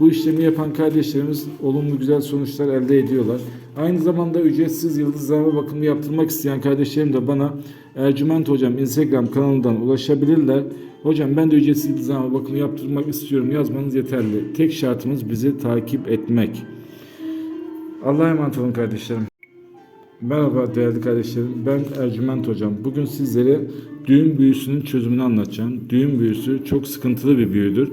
Bu işlemi yapan kardeşlerimiz olumlu güzel sonuçlar elde ediyorlar. Aynı zamanda ücretsiz yıldızlama bakımı yaptırmak isteyen kardeşlerim de bana Ercüment Hocam Instagram kanalından ulaşabilirler. Hocam ben de ücretsiz yıldızlama bakımı yaptırmak istiyorum yazmanız yeterli. Tek şartımız bizi takip etmek. Allah'a emanet olun kardeşlerim. Merhaba değerli kardeşlerim. Ben Ercüment Hocam. Bugün sizlere düğün büyüsünün çözümünü anlatacağım. Düğün büyüsü çok sıkıntılı bir büyüdür.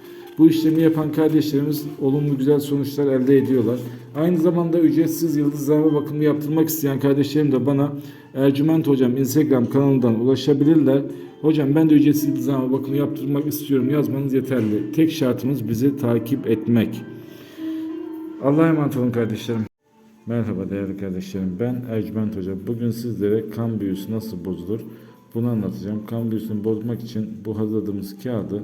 Bu işlemi yapan kardeşlerimiz olumlu güzel sonuçlar elde ediyorlar. Aynı zamanda ücretsiz yıldızlama bakımı yaptırmak isteyen kardeşlerim de bana Ercüment Hocam Instagram kanalından ulaşabilirler. Hocam ben de ücretsiz yıldızlama bakımı yaptırmak istiyorum yazmanız yeterli. Tek şartımız bizi takip etmek. Allah'a emanet olun kardeşlerim. Merhaba değerli kardeşlerim. Ben Ercüment Hoca. Bugün sizlere kan büyüsü nasıl bozulur bunu anlatacağım. Kan büyüsünü bozmak için bu hazırladığımız kağıdı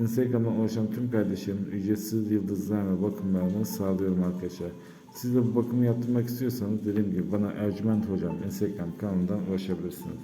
Instagram'dan ulaşan tüm kardeşlerim ücretsiz yıldızlama bakımlarını sağlıyorum arkadaşlar. Siz de bu bakımı yaptırmak istiyorsanız dediğim gibi bana Ercüment Hocam Instagram kanalından ulaşabilirsiniz.